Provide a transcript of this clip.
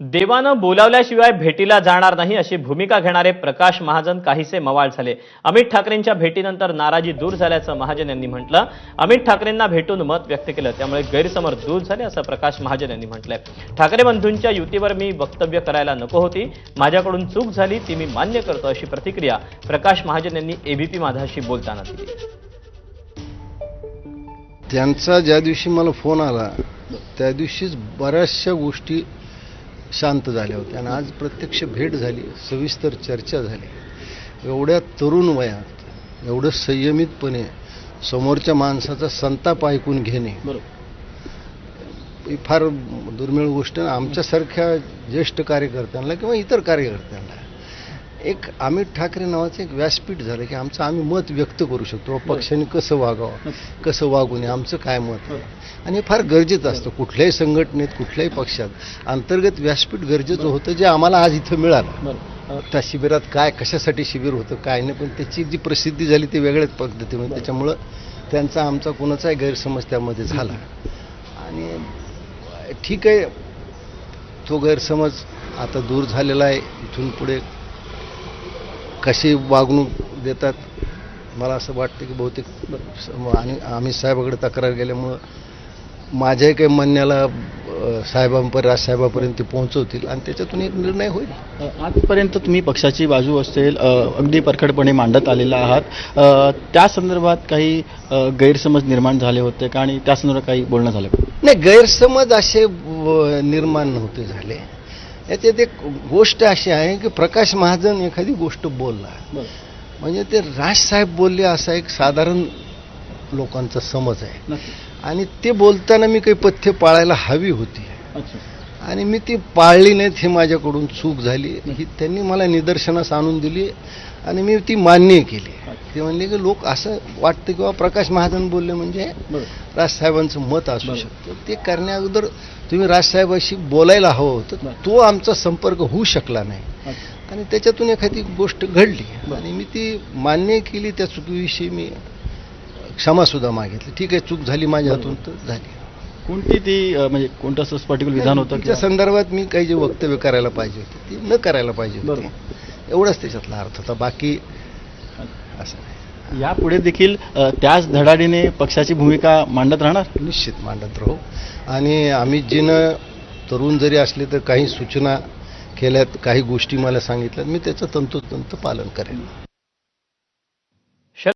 देवानं बोलावल्याशिवाय भेटीला जाणार नाही अशी भूमिका घेणारे प्रकाश महाजन काहीसे मवाळ झाले. अमित ठाकरेंच्या भेटीनंतर नाराजी दूर झाल्याचं महाजन यांनी म्हटलं. अमित ठाकरेंना भेटून मत व्यक्त केलं. त्यामुळे गैरसमज दूर झाले असं प्रकाश महाजन यांनी म्हटलंय. ठाकरे बंधूंच्या युतीवर मी वक्तव्य करायला नको होती. माझ्याकडून चूक झाली ती मी मान्य करतो अशी प्रतिक्रिया प्रकाश महाजन यांनी एबीपी माझाशी बोलताना दिली. त्यांचा ज्या दिवशी मला फोन आला त्या दिवशीच बऱ्याचशा गोष्टी शांत झाल्या होत्या. आणि आज प्रत्यक्ष भेट झाली सविस्तर चर्चा झाली. एवढ्या तरुण वयात एवढं संयमितपणे समोरच्या माणसाचा संताप ऐकून घेणे. ही फार दुर्मिळ गोष्ट. आमच्यासारख्या ज्येष्ठ कार्यकर्त्यांना किंवा इतर कार्यकर्त्यांना एक अमित ठाकरे नावाचं एक व्यासपीठ झालं की आमचं आम्ही मत व्यक्त करू शकतो. पक्षाने कसं वागावं? कसं वागू नये आमचं काय मत आहे? आणि हे फार गरजेचं असतं. कुठल्याही संघटनेत कुठल्याही पक्षात अंतर्गत व्यासपीठ गरजेचं होतं जे आम्हाला आज इथं मिळालं. त्या शिबिरात काय कशासाठी शिबिर होतं काय नाही पण त्याची जी प्रसिद्धी झाली ती वेगळ्याच पद्धतीने त्याच्यामुळं त्यांचा आमचा कोणाचाही गैरसमज त्यामध्ये झाला. आणि ठीक आहे तो गैरसमज आता दूर झालेला आहे. इथून पुढे कशी वागणूक देतात? मला असं वाटतं की बहुतेक आणि आम्ही साहेबाकडे तक्रार गेल्यामुळं माझ्याही काही म्हणण्याला साहेबांपर्यंत राजसाहेबापर्यंत ते पोहोचवतील आणि त्याच्यातून एक निर्णय होईल. आजपर्यंत तुम्ही पक्षाची बाजू असेल अगदी परखडपणे मांडत आलेला आहात. त्या संदर्भात काही गैरसमज निर्माण झाले होते का? आणि त्या संदर्भात काही बोलणं झालं नाही गैरसमज असे निर्माण नव्हते झाले. याच्यात एक गोष्ट अशी आहे की प्रकाश महाजन एखादी गोष्ट बोलला. म्हणजे ते राजसाहेब बोलले असा एक साधारण लोकांचा समज आहे. आणि ते बोलताना मी काही पथ्य पाळायला हवी होती. आणि मी ती पाळली नाहीत हे माझ्याकडून चूक झाली. ही त्यांनी मला निदर्शनास आणून दिली आणि मी ती मान्य केली. ते म्हणले की लोक असं वाटतं किंवा प्रकाश महाजन बोलले म्हणजे राजसाहेबांचं मत असू शकतं. ते करण्याअगोदर तुम्ही राजसाहेबाशी बोलायला हवं होतं तो आमचा संपर्क होऊ शकला नाही. आणि त्याच्यातून एखादी गोष्ट घडली आणि मी ती मान्य केली त्या चुकीविषयी मी क्षमासुद्धा मागितली. ठीक आहे चूक झाली माझ्या हातून तर झाली. कोणती ती म्हणजे कोणतं असं पर्टिक्युलर विधान होतं किंवा- संदर्भात मी काही जे वक्तव्य करायला पाहिजे होते ते न करायला पाहिजे होते. एवढाच त्याच्यातला अर्थ होता. बाकी असं. यापुढे देखील त्याच धडाडीने पक्षाची भूमिका मांडत राहणार? निश्चित मांडत राहू. आणि आम्ही जिनं तरुण जरी असले तर काही सूचना केल्यात काही गोष्टी मला सांगितल्यात मी त्याचं तंतोतंत पालन करेन.